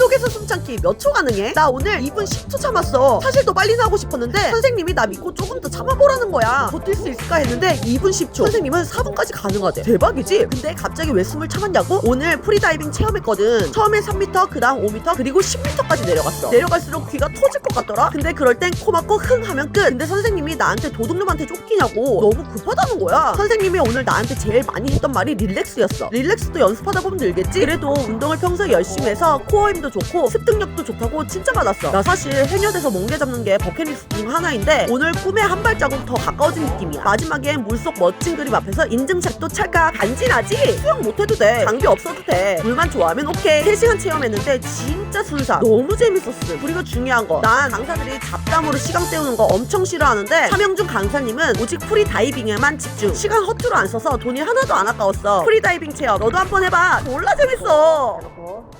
물속에서 숨참기 몇 초 가능해? 나 오늘 2분 10초 참았어. 사실 더 빨리 나오고 싶었는데 선생님이 나 믿고 조금 더 참아보라는 거야. 버틸 수 있을까 했는데 2분 10초. 선생님은 4분까지 가능하대. 대박이지? 근데 갑자기 왜 숨을 참았냐고? 오늘 프리다이빙 체험했거든. 처음에 3m, 그 다음 5m, 그리고 10m까지 내려갔어. 내려갈수록 귀가 터질 것 같더라? 근데 그럴 땐 코 막고 흥 하면 끝. 근데 선생님이 나한테 도둑놈한테 쫓기냐고 너무 급하다는 거야. 선생님이 오늘 나한테 제일 많이 했던 말이 릴렉스였어. 릴렉스도 연습하다 보면 늘겠지? 그래도 운동을 평소에 열심히 해서 코어 힘도 좋고 습득력도 좋다고 진짜 받았어. 나 사실 해녀돼서 멍게 잡는 게 버킷리스트 중 하나인데 오늘 꿈에 한 발자국 더 가까워진 느낌이야. 마지막엔 물속 멋진 그림 앞에서 인증샷도 찰까? 간지나지? 수영 못해도 돼. 장비 없어도 돼. 물만 좋아하면 오케이. 3시간 체험했는데 진짜 순사. 너무 재밌었어. 그리고 중요한 거. 난 강사들이 잡담으로 시간 때우는 거 엄청 싫어하는데 함영준 강사님은 오직 프리 다이빙에만 집중. 시간 허투루 안 써서 돈이 하나도 안 아까웠어. 프리 다이빙 체험 너도 한번 해봐. 졸라 재밌어. 해놓고